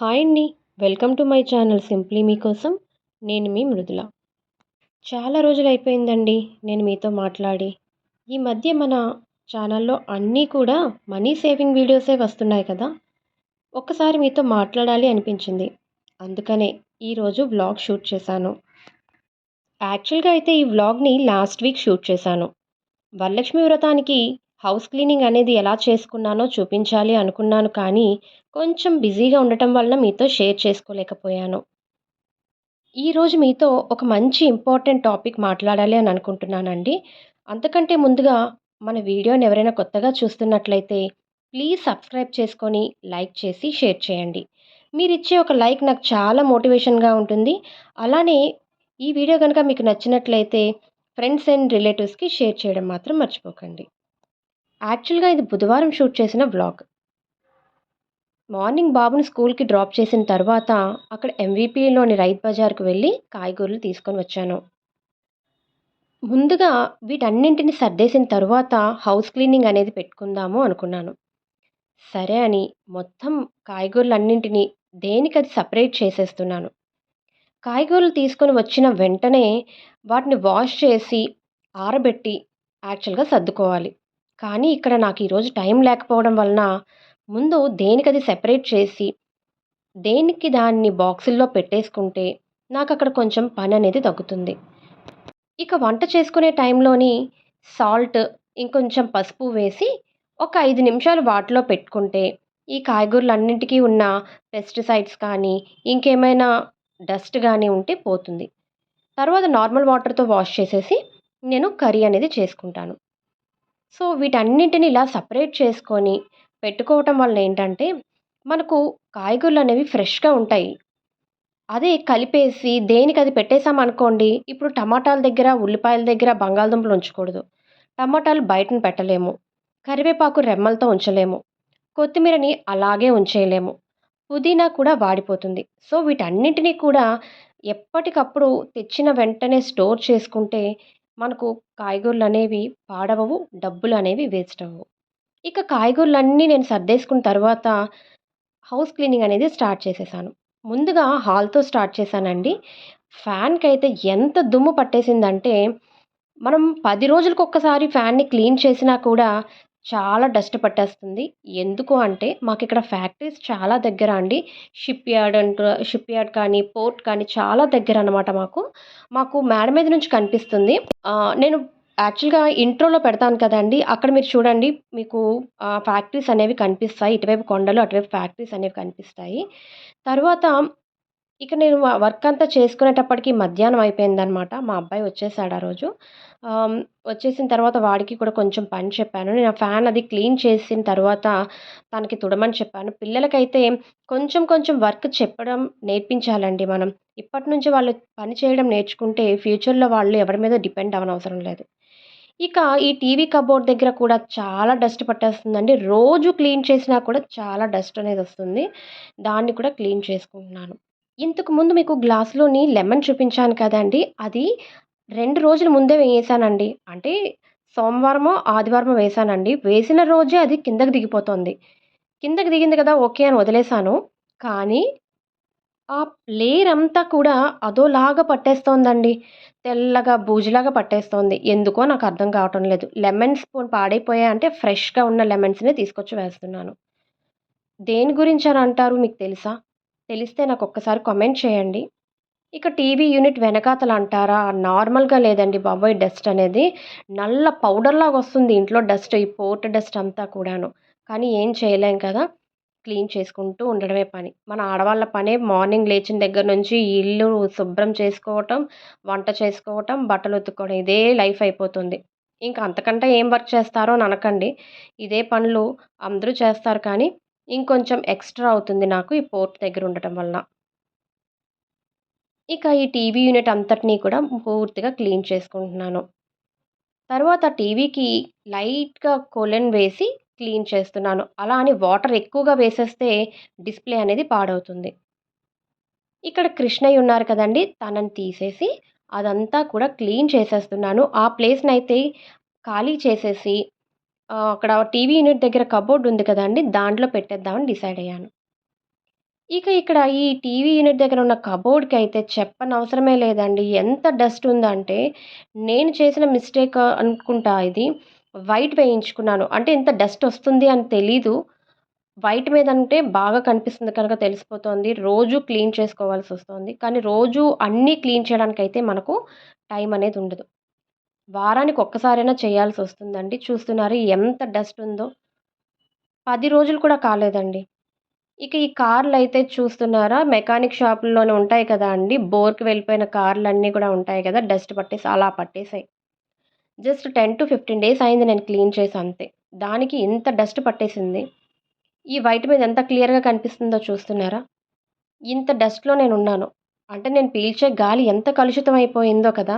Hi అండి. Welcome to my channel simply మీకోసం నేను మీ మృదుల. చాలా రోజులు అయిపోయిందండి నేను మీతో మాట్లాడి. ఈ మధ్య మన ఛానల్లో అన్నీ కూడా మనీ సేవింగ్ వీడియోసే వస్తున్నాయి కదా. ఒక్కసారి మీతో మాట్లాడాలి అనిపించింది. అందుకనే ఈరోజు వ్లాగ్ షూట్ చేశాను. యాక్చువల్గా అయితే ఈ వ్లాగ్ని లాస్ట్ వీక్ షూట్ చేశాను. వరలక్ష్మి వ్రతానికి హౌస్ క్లీనింగ్ అనేది ఎలా చేసుకున్నానో చూపించాలి అనుకున్నాను కానీ కొంచెం బిజీగా ఉండటం వలన మీతో షేర్ చేసుకోలేకపోయాను. ఈరోజు మీతో ఒక మంచి ఇంపార్టెంట్ టాపిక్ మాట్లాడాలి అని అనుకుంటున్నానండి. అంతకంటే ముందుగా మన వీడియోని ఎవరైనా కొత్తగా చూస్తున్నట్లయితే ప్లీజ్ సబ్స్క్రైబ్ చేసుకొని లైక్ చేసి షేర్ చేయండి. మీరు ఇచ్చే ఒక లైక్ నాకు చాలా మోటివేషన్గా ఉంటుంది. అలానే ఈ వీడియో కనుక మీకు నచ్చినట్లయితే ఫ్రెండ్స్ అండ్ రిలేటివ్స్కి షేర్ చేయడం మాత్రం మర్చిపోకండి. యాక్చువల్గా ఇది బుధవారం షూట్ చేసిన వ్లాగ్. మార్నింగ్ బాబుని స్కూల్కి డ్రాప్ చేసిన తర్వాత అక్కడ ఎంవీపీలోని రైత్ బజార్కి వెళ్ళి కాయగూరలు తీసుకొని వచ్చాను. ముందుగా వీటన్నింటిని సర్దేసిన తర్వాత హౌస్ క్లీనింగ్ అనేది పెట్టుకుందాము అనుకున్నాను. సరే అని మొత్తం కాయగూరలన్నింటినీ దేనికి అది సపరేట్ చేసేస్తున్నాను. కాయగూరలు తీసుకొని వచ్చిన వెంటనే వాటిని వాష్ చేసి ఆరబెట్టి యాక్చువల్గా సర్దుకోవాలి. కానీ ఇక్కడ నాకు ఈరోజు టైం లేకపోవడం వలన ముందు దేనికది సెపరేట్ చేసి దేనికి దాన్ని బాక్సుల్లో పెట్టేసుకుంటే నాకు అక్కడ కొంచెం పని అనేది తగ్గుతుంది. ఇక వంట చేసుకునే టైంలోని సాల్ట్ ఇంకొంచెం పసుపు వేసి ఒక ఐదు నిమిషాలు వాటిలో పెట్టుకుంటే ఈ కాయగూరలన్నింటికీ ఉన్న పెస్టిసైడ్స్ కానీ ఇంకేమైనా డస్ట్ కానీ ఉంటే పోతుంది. తర్వాత నార్మల్ వాటర్తో వాష్ చేసేసి నేను కర్రీ అనేది చేసుకుంటాను. సో వీటన్నింటిని ఇలా సపరేట్ చేసుకొని పెట్టుకోవటం వల్ల ఏంటంటే మనకు కాయగూరలు అనేవి ఫ్రెష్గా ఉంటాయి. అదే కలిపేసి దేనికి అది పెట్టేసాం అనుకోండి ఇప్పుడు టమాటాల దగ్గర ఉల్లిపాయల దగ్గర బంగాళదుంపలు ఉంచకూడదు. టమాటాలు బయటను పెట్టలేము. కరివేపాకు రెమ్మలతో ఉంచలేము. కొత్తిమీరని అలాగే ఉంచేయలేము. పుదీనా కూడా వాడిపోతుంది. సో వీటన్నింటినీ కూడా ఎప్పటికప్పుడు తెచ్చిన వెంటనే స్టోర్ చేసుకుంటే మనకు కాయగూరలు అనేవి పాడవవు డబ్బులు అనేవి వేస్ట్ అవ్వవు. ఇక కాయగూరలన్నీ నేను సర్దేసుకున్న తర్వాత హౌస్ క్లీనింగ్ అనేది స్టార్ట్ చేసేసాను. ముందుగా హాల్తో స్టార్ట్ చేశానండి. ఫ్యాన్కి అయితే ఎంత దుమ్ము పట్టేసిందంటే మనం పది రోజులకు ఒక్కసారి ఫ్యాన్ని క్లీన్ చేసినా కూడా చాలా డస్ట్ పట్టేస్తుంది. ఎందుకు అంటే మాకు ఇక్కడ ఫ్యాక్టరీస్ చాలా దగ్గర అండి. షిప్ యార్డ్ అంటూ షిప్ యార్డ్ కానీ పోర్ట్ కానీ చాలా దగ్గర అనమాట మాకు. మాకు మేడ మీద నుంచి కనిపిస్తుంది. నేను యాక్చువల్గా ఇంట్రోలో పెడతాను కదండి అక్కడ మీరు చూడండి మీకు ఫ్యాక్టరీస్ అనేవి కనిపిస్తాయి. ఇటువైపు కొండలు అటువైపు ఫ్యాక్టరీస్ అనేవి కనిపిస్తాయి. తర్వాత ఇక నేను వర్క్ అంతా చేసుకునేటప్పటికి మధ్యాహ్నం అయిపోయిందనమాట మా అబ్బాయి వచ్చేసాడు ఆ రోజు. వచ్చేసిన తర్వాత వాడికి కూడా కొంచెం పని చెప్పాను. నేను ఆ ఫ్యాన్ అది క్లీన్ చేసిన తర్వాత తనకి తుడమని చెప్పాను. పిల్లలకైతే కొంచెం కొంచెం వర్క్ చెప్పడం నేర్పించాలండి మనం. ఇప్పటి నుంచి వాళ్ళు పని చేయడం నేర్చుకుంటే ఫ్యూచర్లో వాళ్ళు ఎవరి మీద డిపెండ్ అవ్వనవసరం లేదు. ఇక ఈ టీవీ కబోర్డ్ దగ్గర కూడా చాలా డస్ట్ పట్టేస్తుందండి. రోజు క్లీన్ చేసినా కూడా చాలా డస్ట్ అనేది వస్తుంది. దాన్ని కూడా క్లీన్ చేసుకుంటున్నాను. ఇంతకు ముందు మీకు గ్లాస్లోని లెమన్ చూపించాను కదండి. అది రెండు రోజుల ముందే వేసానండి. అంటే సోమవారమో ఆదివారమో వేసానండి. వేసిన రోజే అది కిందకి దిగిపోతుంది. కిందకి దిగింది కదా ఓకే అని వదిలేసాను కానీ ఆ లేయర్ అంతా కూడా అదోలాగా పట్టేస్తోందండి. తెల్లగా బూజులాగా పట్టేస్తోంది. ఎందుకో నాకు అర్థం కావటం లేదు. లెమన్స్ పాడైపోయాయి అంటే ఫ్రెష్గా ఉన్న లెమన్స్ని తీసుకొచ్చి వేస్తున్నాను. దేని గురించి అని అంటారు మీకు తెలుసా? తెలిస్తే నాకు ఒక్కసారి కామెంట్ చేయండి. ఇక టీవీ యూనిట్ వెనకాతలు అంటారా? నార్మల్గా లేదండి బాబోయ్ డస్ట్ అనేది. నల్ల పౌడర్లాగా వస్తుంది ఇంట్లో డస్ట్ ఈ పోర్ట్ డస్ట్ అంతా కూడాను. కానీ ఏం చేయలేం కదా. క్లీన్ చేసుకుంటూ ఉండడమే పని. మన ఆడవాళ్ళ పనే మార్నింగ్ లేచిన దగ్గర నుంచి ఇల్లు శుభ్రం చేసుకోవటం వంట చేసుకోవటం బట్టలు ఉతుక్కోవడం ఇదే లైఫ్ అయిపోతుంది. ఇంకా అంతకంటే ఏం వర్క్ చేస్తారో అని అనకండి. ఇదే పనులు అందరూ చేస్తారు కానీ ఇంకొంచెం ఎక్స్ట్రా అవుతుంది నాకు ఈ పోర్ట్ దగ్గర ఉండటం వల్ల ఇక ఈ టీవీ యూనిట్ అంతటినీ కూడా పూర్తిగా క్లీన్ చేసుకుంటున్నాను. తర్వాత టీవీకి లైట్గా కొలెన్ వేసి క్లీన్ చేస్తున్నాను అలా అని వాటర్ ఎక్కువగా వేసేస్తే డిస్ప్లే అనేది పాడవుతుంది ఇక్కడ కృష్ణయ్య ఉన్నారు కదండి తనని తీసేసి అదంతా కూడా క్లీన్ చేసేస్తున్నాను ఆ ప్లేస్ని అయితే ఖాళీ చేసేసి అక్కడ టీవీ యూనిట్ దగ్గర కబోర్డ్ ఉంది కదండి దాంట్లో పెట్టేద్దామని డిసైడ్ అయ్యాను ఇక ఇక్కడ ఈ టీవీ యూనిట్ దగ్గర ఉన్న కబోర్డ్కి అయితే చెప్పనవసరమే లేదండి. ఎంత డస్ట్ ఉందంటే, నేను చేసిన మిస్టేక్ అనుకుంటా ఇది. వైట్ వేయించుకున్నాను. అంటే ఇంత డస్ట్ వస్తుంది అని తెలీదు. వైట్ మీదంటే బాగా కనిపిస్తుంది కనుక తెలిసిపోతోంది. రోజు క్లీన్ చేసుకోవాల్సి వస్తుంది కానీ రోజు అన్నీ క్లీన్ చేయడానికైతే మనకు టైం అనేది ఉండదు. వారానికి ఒక్కసారైనా చేయాల్సి వస్తుందండి చూస్తున్నారు ఎంత డస్ట్ ఉందో. పది రోజులు కూడా కాలేదండి. ఇక ఈ కార్లు అయితే చూస్తున్నారా? మెకానిక్ షాపుల్లోనే ఉంటాయి కదా అండి బోర్‌కి వెళ్ళిపోయిన కార్లు అన్నీ కూడా ఉంటాయి కదా! డస్ట్ పట్టేసి అలా పట్టేసాయి. జస్ట్ 10-15 డేస్ అయింది నేను క్లీన్ చేసి అంతే. దానికి ఇంత డస్ట్ పట్టేసింది. ఈ వైట్ మీద ఎంత క్లియర్‌గా కనిపిస్తుందో చూస్తున్నారా? ఇంత డస్ట్‌లో నేను ఉన్నాను అంటే నేను పీల్చే గాలి ఎంత కలుషితం అయిపోయిందో కదా!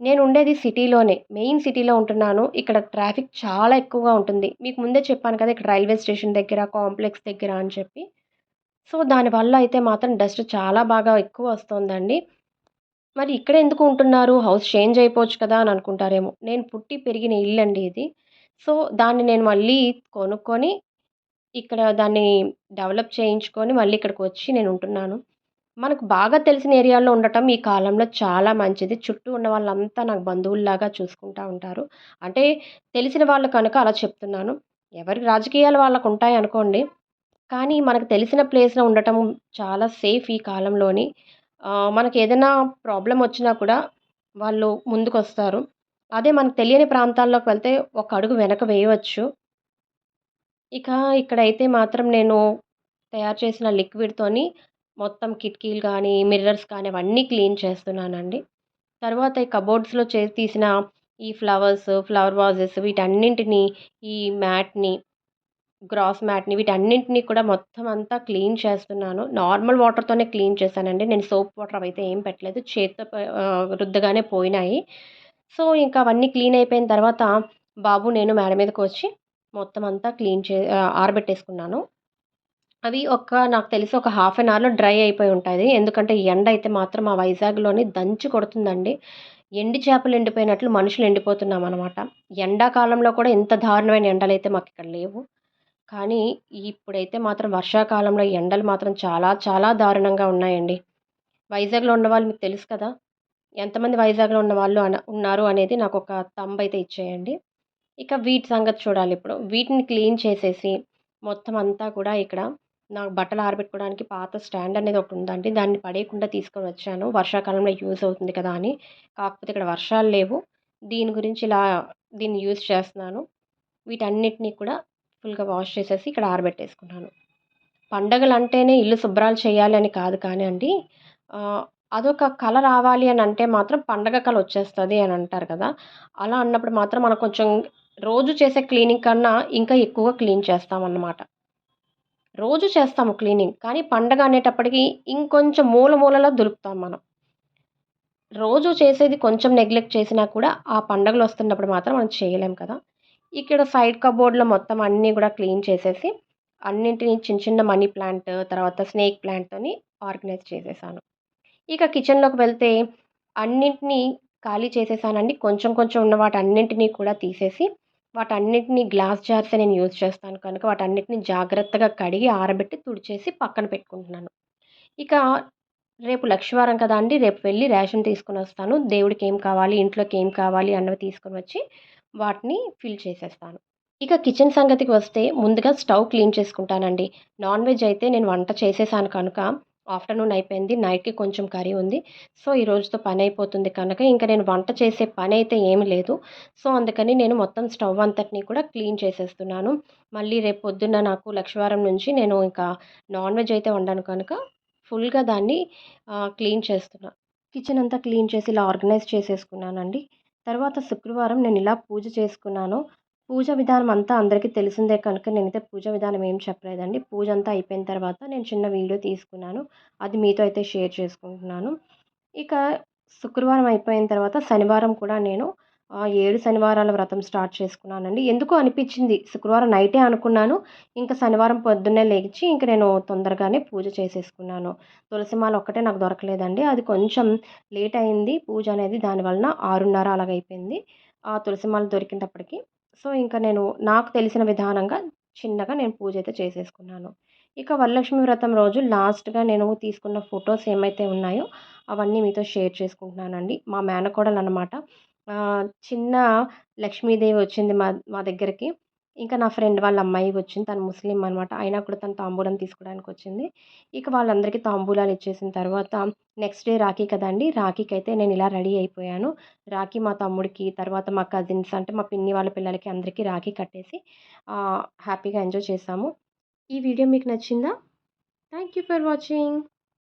నేను ఉండేది సిటీలోనే. మెయిన్ సిటీలో ఉంటున్నాను. ఇక్కడ ట్రాఫిక్ చాలా ఎక్కువగా ఉంటుంది. మీకు ముందే చెప్పాను కదా! ఇక్కడ రైల్వే స్టేషన్ దగ్గర, కాంప్లెక్స్ దగ్గర అని చెప్పి. సో, దానివల్ల అయితే మాత్రం డస్ట్ చాలా బాగా ఎక్కువ వస్తోందండి. మరి ఇక్కడ ఎందుకు ఉంటున్నారు? హౌస్ చేంజ్ అయిపోవచ్చు కదా! అని అనుకుంటారేమో. నేను పుట్టి పెరిగిన ఇల్లు అండి ఇది. సో, దాన్ని నేను మళ్ళీ కొనుక్కొని, ఇక్కడ దాన్ని డెవలప్ చేయించుకొని మళ్ళీ ఇక్కడికి వచ్చి నేను ఉంటున్నాను. మనకు బాగా తెలిసిన ఏరియాలో ఉండటం ఈ కాలంలో చాలా మంచిది. చుట్టూ ఉన్న వాళ్ళంతా నాకు బంధువుల్లాగా చూసుకుంటా ఉంటారు. అంటే తెలిసిన వాళ్ళు కనుక అలా చెప్తున్నాను. ఎవరి రాజకీయాలు వాళ్ళకు ఉంటాయి అనుకోండి. కానీ మనకు తెలిసిన ప్లేస్‌లో ఉండటం చాలా సేఫ్ ఈ కాలంలోని. మనకి ఏదైనా ప్రాబ్లం వచ్చినా కూడా వాళ్ళు ముందుకొస్తారు. అదే మనకు తెలియని ప్రాంతాల్లోకి వెళ్తే ఒక అడుగు వెనక వేయవచ్చు. ఇక ఇక్కడైతే మాత్రం నేను తయారు చేసిన లిక్విడ్‌తోని మొత్తం కిటికీలు కానీ మిర్రర్స్ కానీ అవన్నీ క్లీన్ చేస్తున్నానండి. తర్వాత ఈ కబోర్డ్స్‌లో చే తీసిన ఈ ఫ్లవర్స్, ఫ్లవర్ వాజెస్ వీటన్నింటినీ ఈ మ్యాట్‌ని, గ్రాస్ మ్యాట్‌ని వీటన్నింటిని కూడా మొత్తం అంతా క్లీన్ చేస్తున్నాను. నార్మల్ వాటర్‌తోనే క్లీన్ చేశానండి. నేను సోప్ వాటర్ అయితే ఏం పెట్టలేదు. చేత్తో రుద్దగానే పోయినాయి. సో, ఇంకా అవన్నీ క్లీన్ అయిపోయిన తర్వాత బాబు, నేను మేడ మీదకొచ్చి మొత్తం అంతా క్లీన్ చే ఆరబెట్టేసుకున్నాను. అవి ఒక నాకు తెలిసి ఒక హాఫ్ అన్ అవర్‌లో డ్రై అయిపోయి ఉంటుంది ఎందుకంటే ఎండ అయితే మాత్రం మా వైజాగ్‌లోని దంచి కొడుతుందండి. ఎండి చేపలు ఎండిపోయినట్లు మనుషులు ఎండిపోతున్నాం అనమాట ఎండాకాలంలో కూడా ఇంత దారుణమైన ఎండలు అయితే మాకు ఇక్కడ లేవు. కానీ ఇప్పుడైతే మాత్రం వర్షాకాలంలో ఎండలు మాత్రం చాలా చాలా దారుణంగా ఉన్నాయండి. వైజాగ్‌లో ఉన్నవాళ్ళు మీకు తెలుసు కదా! ఎంతమంది వైజాగ్‌లో ఉన్న వాళ్ళు అన ఉన్నారు అనేది నాకొక థంబ్ అయితే ఇచ్చేయండి. ఇక వీటి సంగతి చూడాలి ఇప్పుడు వీటిని క్లీన్ చేసేసి మొత్తం అంతా కూడా ఇక్కడ నాకు బట్టలు ఆరబెట్టుకోవడానికి పాత స్టాండ్ అనేది ఒకటి ఉందండి దాన్ని పడేయకుండా తీసుకొనొచ్చాను. వర్షాకాలంలో యూజ్ అవుతుంది కదా అని. కాకపోతే ఇక్కడ వర్షాలు లేవు. దీని గురించి ఇలా దీన్ని యూజ్ చేస్తున్నాను. వీటన్నిటిని కూడా ఫుల్‌గా వాష్ చేసేసి ఇక్కడ ఆరబెట్టేసుకున్నాను. పండగలు అంటేనే ఇల్లు శుభ్రాలు చేయాలి అని కాదు కానీ అండి అదొక కళ రావాలి అని అంటే మాత్రం పండగ కళ వచ్చేస్తుంది అని అంటారు కదా! అలా అన్నప్పుడు మాత్రం మనం కొంచెం రోజు చేసే క్లీనింగ్ కన్నా ఇంకా ఎక్కువగా క్లీన్ చేస్తామన్నమాట. రోజు చేస్తాము క్లీనింగ్. కానీ పండగ అనేటప్పటికి ఇంకొంచెం మూల మూలలో దులుపుతాం మనం. రోజు చేసేది కొంచెం నెగ్లెక్ట్ చేసినా కూడా ఆ పండగలు వస్తున్నప్పుడు మాత్రం మనం చేయలేం కదా! ఇక్కడ సైడ్ కబోర్డ్‌లో మొత్తం అన్నీ కూడా క్లీన్ చేసేసి అన్నింటిని చిన్న చిన్న మనీ ప్లాంట్, తర్వాత స్నేక్ ప్లాంట్‌తోని ఆర్గనైజ్ చేసేసాను. ఇక కిచెన్‌లోకి వెళ్తే అన్నింటినీ ఖాళీ చేసేసానండి. కొంచెం కొంచెం ఉన్న వాటన్నింటినీ కూడా తీసేసి వాటన్నిటిని గ్లాస్ జార్సే నేను యూజ్ చేస్తాను కనుక వాటన్నిటిని జాగ్రత్తగా కడిగి, ఆరబెట్టి, తుడిచేసి పక్కన పెట్టుకుంటున్నాను. ఇక రేపు లక్షవారం కదా అండి రేపు వెళ్ళి రేషన్ తీసుకొనొస్తాను. దేవుడికి ఏం కావాలి, ఇంట్లోకి ఏం కావాలి అన్నవి తీసుకొని వచ్చి వాటిని ఫిల్ చేసేస్తాను. ఇక కిచెన్ సంగతికి వస్తే ముందుగా స్టవ్ క్లీన్ చేసుకుంటానండి. నాన్ వెజ్ అయితే నేను వంట చేసేసాను కనుక ఆఫ్టర్‌నూన్ అయిపోయింది. నైట్‌కి కొంచెం కర్రీ ఉంది. సో, ఈ రోజుతో అయిపోతుంది కనుక ఇంకా నేను వంట చేసే పని అయితే ఏమి లేదు. సో, అందుకని నేను మొత్తం స్టవ్ అంతటిని కూడా క్లీన్ చేసేస్తున్నాను. మళ్ళీ రేపు పొద్దున్న నాకు లక్షవారం నుంచి నేను ఇంకా నాన్ వెజ్ అయితే వండాను కనుక ఫుల్‌గా దాన్ని క్లీన్ చేస్తున్నా. కిచెన్ అంతా క్లీన్ చేసి ఇలా ఆర్గనైజ్ చేసేసుకున్నానండి. తర్వాత శుక్రవారం నేను ఇలా పూజ చేసుకున్నాను. పూజ విధానం అంతా అందరికీ తెలిసిందే కనుక నేనైతే పూజ విధానం ఏం చెప్పలేదండి. పూజ అంతా అయిపోయిన తర్వాత నేను చిన్న వీడియో తీసుకున్నాను. అది మీతో అయితే షేర్ చేసుకుంటున్నాను. ఇక శుక్రవారం అయిపోయిన తర్వాత శనివారం కూడా నేను ఏడు శనివారాల వ్రతం స్టార్ట్ చేసుకున్నానండి. ఎందుకో అనిపించింది శుక్రవారం నైటే అనుకున్నాను. ఇంకా శనివారం పొద్దున్నే లేచి ఇంకా నేను తొందరగానే పూజ చేసేసుకున్నాను. తులసి మాల ఒక్కటే నాకు దొరకలేదండి. అది కొంచెం లేట్ అయింది పూజ అనేది. దానివలన 6:30 అలాగ అయిపోయింది. ఆ తులసిమాల దొరికినప్పటికీ సో, ఇంకా నేను నాకు తెలిసిన విధానంగా చిన్నగా నేను పూజ అయితే చేసేసుకున్నాను. ఇక వరలక్ష్మి వ్రతం రోజు లాస్ట్‌గా నేను తీసుకున్న ఫొటోస్ ఏమైతే ఉన్నాయో అవన్నీ మీతో షేర్ చేసుకుంటున్నానండి. మా మేనకోడలు అనమాట చిన్న లక్ష్మీదేవి వచ్చింది మా మా దగ్గరికి. ఇంకా నా ఫ్రెండ్ వాళ్ళ అమ్మాయి వచ్చింది. తను ముస్లిం అనమాట. అయినా కూడా తను తాంబూలం తీసుకోవడానికి వచ్చింది ఇక వాళ్ళందరికీ తాంబూలాలు ఇచ్చేసిన తర్వాత నెక్స్ట్ డే రాఖీ కదండీ! అయితే నేను ఇలా రెడీ అయిపోయాను. రాఖీ మా తమ్ముడికి, తర్వాత మా కజిన్స్ అంటే మా పిన్ని వాళ్ళ పిల్లలకి అందరికీ రాఖీ కట్టేసి హ్యాపీగా ఎంజాయ్ చేసాము ఈ వీడియో మీకు నచ్చిందా? Thank you for watching.